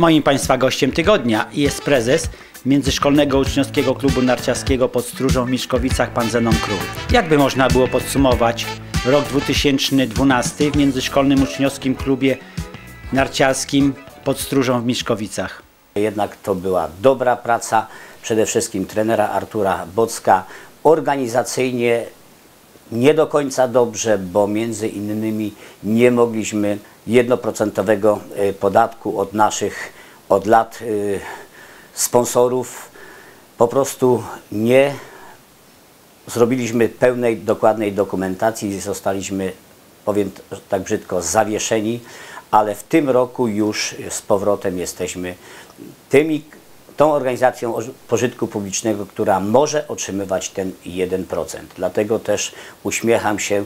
Moim Państwa gościem tygodnia jest prezes Międzyszkolnego Uczniowskiego Klubu Narciarskiego pod Stróżą w Miszkowicach, pan Zenon Król. Jakby można było podsumować rok 2012 w Międzyszkolnym Uczniowskim Klubie Narciarskim pod Stróżą w Miszkowicach? Jednak to była dobra praca, przede wszystkim trenera Artura Bocka. Organizacyjnie nie do końca dobrze, bo między innymi nie mogliśmy jednoprocentowego y, podatku od naszych od lat y, sponsorów. Po prostu nie zrobiliśmy pełnej, dokładnej dokumentacji i zostaliśmy, powiem tak brzydko, zawieszeni, ale w tym roku już z powrotem jesteśmy tymi, tą organizacją pożytku publicznego, która może otrzymywać ten 1%. Dlatego też uśmiecham się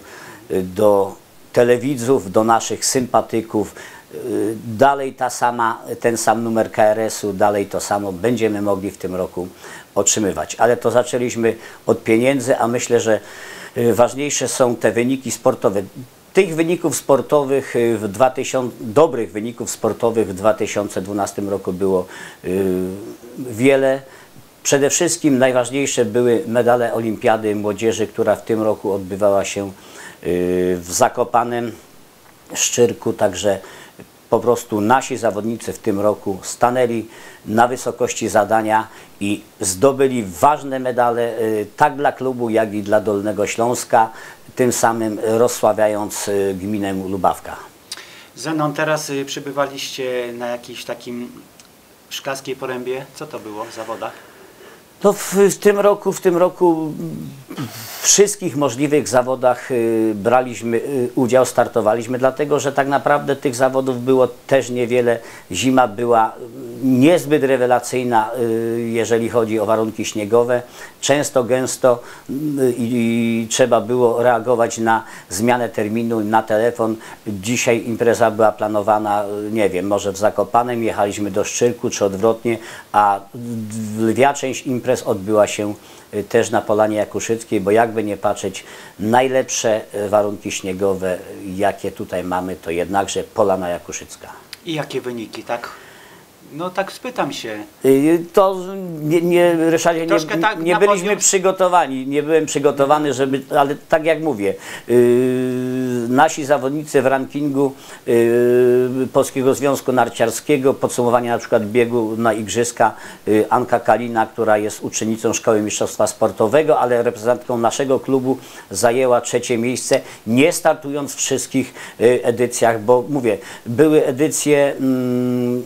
y, do telewidzów, do naszych sympatyków. Y, Dalej ta sama, ten sam numer KRS-u, dalej to samo będziemy mogli w tym roku otrzymywać. Ale to zaczęliśmy od pieniędzy, a myślę, że y, ważniejsze są te wyniki sportowe. Tych wyników sportowych y, w 2000, dobrych wyników sportowych w 2012 roku było y, wiele. Przede wszystkim najważniejsze były medale Olimpiady Młodzieży, która w tym roku odbywała się y, w Zakopanem Szczyrku, także po prostu nasi zawodnicy w tym roku stanęli na wysokości zadania i zdobyli ważne medale y, tak dla klubu, jak i dla Dolnego Śląska, tym samym rozsławiając y, gminę Lubawka. Zenon, teraz y, przybywaliście na jakimś takim szklarskiej porębie. Co to było w zawodach? No w, w tym roku, w tym roku wszystkich możliwych zawodach y, braliśmy y, udział, startowaliśmy, dlatego że tak naprawdę tych zawodów było też niewiele. Zima była niezbyt rewelacyjna, y, jeżeli chodzi o warunki śniegowe. Często, gęsto y, i trzeba było reagować na zmianę terminu, na telefon. Dzisiaj impreza była planowana, y, nie wiem, może w Zakopanem, jechaliśmy do Szczyrku, czy odwrotnie, a lwia część imprez odbyła się też na Polanie Jakuszyckiej, bo jakby nie patrzeć, najlepsze warunki śniegowe, jakie tutaj mamy, to jednakże Polana Jakuszycka. I jakie wyniki, tak? No tak spytam się. Y, To nie, nie, Ryszardzie, nie, tak nie byliśmy przygotowani, nie byłem przygotowany, żeby, ale tak jak mówię, yy, nasi zawodnicy w rankingu yy, Polskiego Związku Narciarskiego, podsumowanie na przykład biegu na Igrzyska, yy, Anka Kalina, która jest uczennicą Szkoły Mistrzostwa Sportowego, ale reprezentantką naszego klubu zajęła trzecie miejsce, nie startując w wszystkich yy, edycjach, bo mówię, były edycje mm,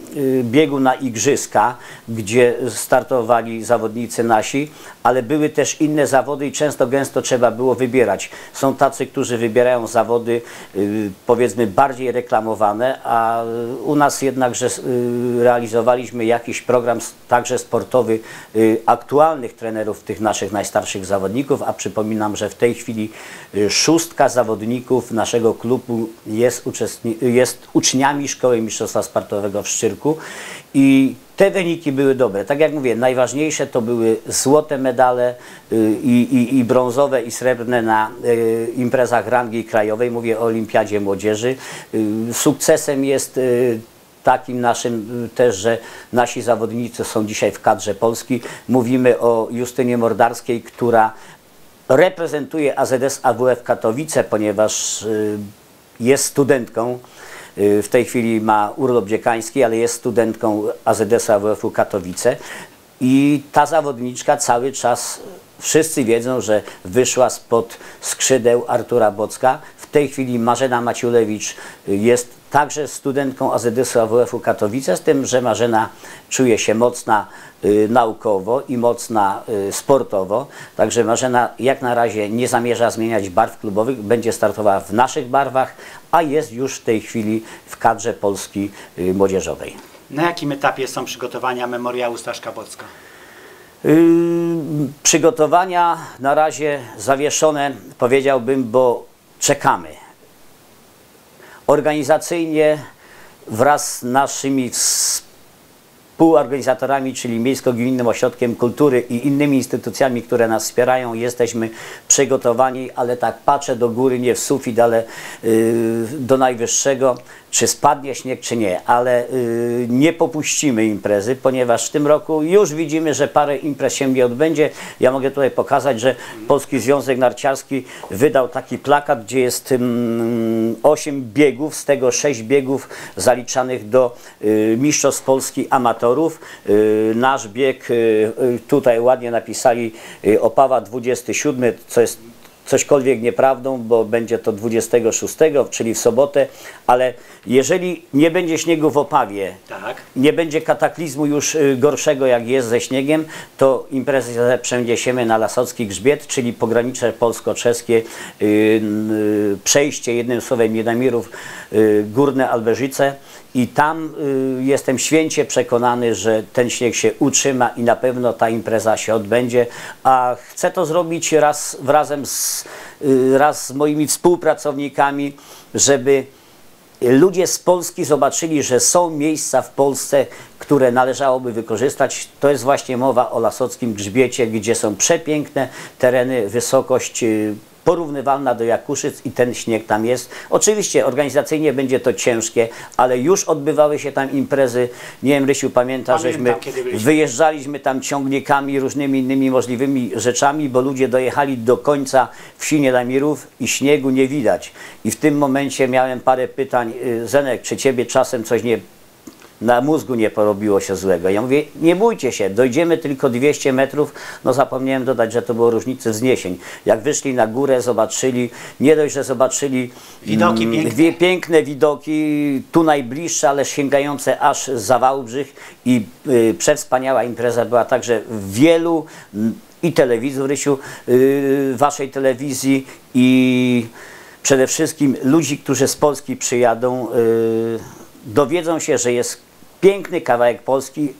na Igrzyska, gdzie startowali zawodnicy nasi, ale były też inne zawody i często gęsto trzeba było wybierać. Są tacy, którzy wybierają zawody y, powiedzmy bardziej reklamowane, a u nas jednakże y, realizowaliśmy jakiś program także sportowy y, aktualnych trenerów tych naszych najstarszych zawodników, a przypominam, że w tej chwili szóstka zawodników naszego klubu jest, jest uczniami Szkoły Mistrzostwa Sportowego w Szczyrku i te wyniki były dobre. Tak jak mówię, najważniejsze to były złote medale y, i, i, i brązowe i srebrne na y, imprezach rangi krajowej. Mówię o Olimpiadzie Młodzieży. Y, Sukcesem jest takim naszym też, że nasi zawodnicy są dzisiaj w kadrze Polski. Mówimy o Justynie Mordarskiej, która reprezentuje AZS AWF Katowice, ponieważ jest studentką. Y, W tej chwili ma urlop dziekański, ale jest studentką AZS AWF-u Katowice. I ta zawodniczka cały czas, wszyscy wiedzą, że wyszła spod skrzydeł Artura Bocka. W tej chwili Marzena Maciulewicz y, jest także studentką AZS-u AWF-u Katowice, z tym, że Marzena czuje się mocna y, naukowo i mocna sportowo. Także Marzena jak na razie nie zamierza zmieniać barw klubowych, będzie startowała w naszych barwach, a jest już w tej chwili w kadrze Polski y, młodzieżowej. Na jakim etapie są przygotowania memoriału Staszka Bocka? Yy, przygotowania na razie zawieszone, powiedziałbym, bo czekamy. Organizacyjnie wraz z naszymi ws- współorganizatorami, czyli Miejsko-Gminnym Ośrodkiem Kultury i innymi instytucjami, które nas wspierają, jesteśmy przygotowani, ale tak patrzę do góry, nie w sufit, ale y, do najwyższego, czy spadnie śnieg, czy nie, ale y, nie popuścimy imprezy, ponieważ w tym roku już widzimy, że parę imprez się nie odbędzie. Ja mogę tutaj pokazać, że Polski Związek Narciarski wydał taki plakat, gdzie jest mm, 8 biegów, z tego 6 biegów zaliczanych do y, Mistrzostw Polski Amatorów. Y, nasz bieg, y, y, tutaj ładnie napisali Opawa 27, co jest cośkolwiek nieprawdą, bo będzie to 26, czyli w sobotę, ale jeżeli nie będzie śniegu w Opawie, Tak. nie będzie kataklizmu już gorszego jak jest ze śniegiem, to imprezę przeniesiemy na Lasocki Grzbiet, czyli pogranicze polsko-czeskie, y, y, przejście jednym słowem Jedamirów, y, Górne Alberzyce i tam y, jestem święcie przekonany, że ten śnieg się utrzyma i na pewno ta impreza się odbędzie, a chcę to zrobić raz razem z, y, raz z moimi współpracownikami, żeby ludzie z Polski zobaczyli, że są miejsca w Polsce, które należałoby wykorzystać. To jest właśnie mowa o Lasockim Grzbiecie, gdzie są przepiękne tereny, wysokość y, porównywalna do Jakuszyc i ten śnieg tam jest. Oczywiście organizacyjnie będzie to ciężkie, ale już odbywały się tam imprezy. Nie wiem, Rysiu pamięta, żeśmy wyjeżdżaliśmy tam ciągnikami, różnymi innymi możliwymi rzeczami, bo ludzie dojechali do końca wsi Niedamirów i śniegu nie widać. I w tym momencie miałem parę pytań. y, Zenek, czy ciebie czasem coś nie na mózgu nie porobiło się złego. Ja mówię, nie bójcie się, dojdziemy tylko 200 metrów. No zapomniałem dodać, że to było różnicy wzniesień. Jak wyszli na górę, zobaczyli, nie dość, że zobaczyli Widoki mm, piękne. dwie piękne widoki, tu najbliższe, ale sięgające aż za Wałbrzych i y, przewspaniała impreza była także w wielu mm, i telewizor, Rysiu, y, waszej telewizji i przede wszystkim ludzi, którzy z Polski przyjadą, y, dowiedzą się, że jest piękny kawałek Polski.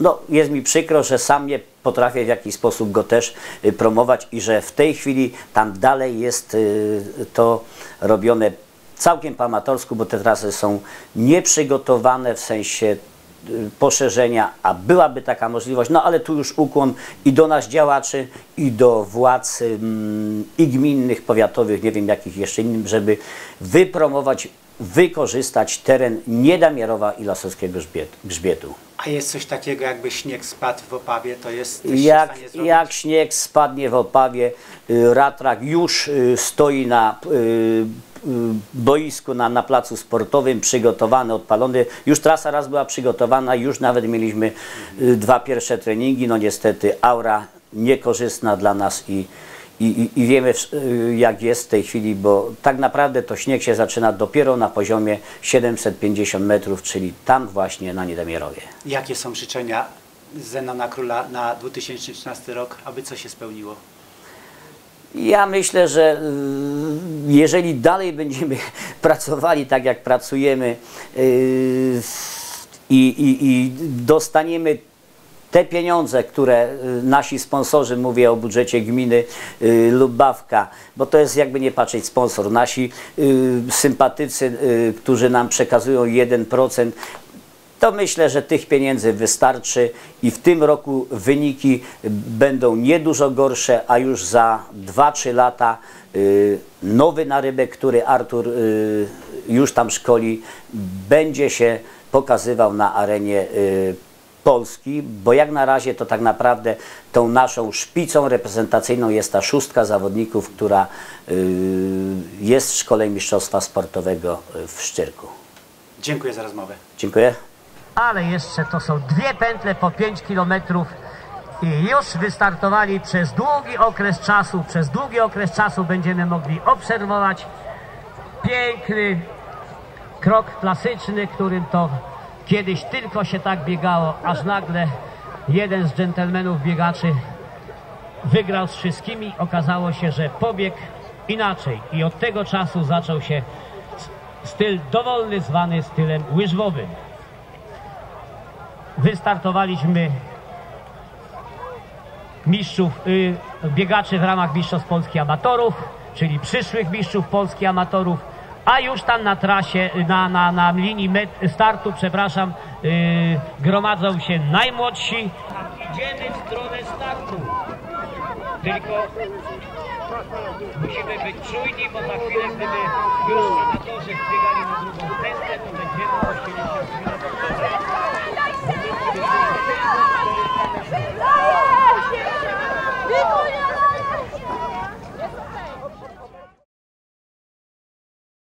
No, jest mi przykro, że sam nie potrafię w jakiś sposób go też y, promować i że w tej chwili tam dalej jest y, to robione całkiem po amatorsku, bo te trasy są nieprzygotowane w sensie y, poszerzenia, a byłaby taka możliwość, no ale tu już ukłon i do nas działaczy, i do władz i gminnych, powiatowych, nie wiem jakich jeszcze innym, żeby wypromować, wykorzystać teren Niedamierowa i Lasowskiego Grzbiet, Grzbietu. A jest coś takiego, jakby śnieg spadł w Opawie, to jest Jak, jak śnieg spadnie w Opawie, y, Ratrak już y, stoi na y, boisku, na, na placu sportowym, przygotowany, odpalony. Już trasa raz była przygotowana, już nawet mieliśmy dwa pierwsze treningi. No niestety aura niekorzystna dla nas i, i, i, wiemy y, jak jest w tej chwili, bo tak naprawdę to śnieg się zaczyna dopiero na poziomie 750 metrów, czyli tam właśnie na Niedamierowie. Jakie są życzenia Zenona Króla na 2013 rok, aby co się spełniło? Ja myślę, że y, jeżeli dalej będziemy pracowali tak, jak pracujemy y, i, i, i dostaniemy te pieniądze, które y, nasi sponsorzy, mówię o budżecie gminy y, Lubawka, bo to jest jakby nie patrzeć sponsor, nasi y, sympatycy, którzy nam przekazują 1%, to myślę, że tych pieniędzy wystarczy i w tym roku wyniki będą nie dużo gorsze, a już za 2-3 lata nowy narybek, który Artur już tam szkoli, będzie się pokazywał na arenie Polski, bo jak na razie to tak naprawdę tą naszą szpicą reprezentacyjną jest ta szóstka zawodników, która y, jest w szkole mistrzostwa sportowego y, w Szczyrku. Dziękuję za rozmowę. Dziękuję. ale jeszcze to są dwie pętle po 5 km i już wystartowali przez długi okres czasu. Przez długi okres czasu będziemy mogli obserwować piękny krok klasyczny, którym to kiedyś tylko się tak biegało, aż nagle jeden z dżentelmenów biegaczy wygrał z wszystkimi. Okazało się, że pobieg inaczej i od tego czasu zaczął się styl dowolny zwany stylem łyżwowym wystartowaliśmy mistrzów, y, biegaczy w ramach Mistrzostw Polski Amatorów, czyli przyszłych mistrzów Polski Amatorów a już tam na trasie, na, na, na linii startu, przepraszam, yy, gromadzą się najmłodsi. Idziemy w stronę startu. Tylko musimy być czujni, bo za chwilę, gdyby już senatorzy wbiegali na drugą pętlę, to będziemy musieli się.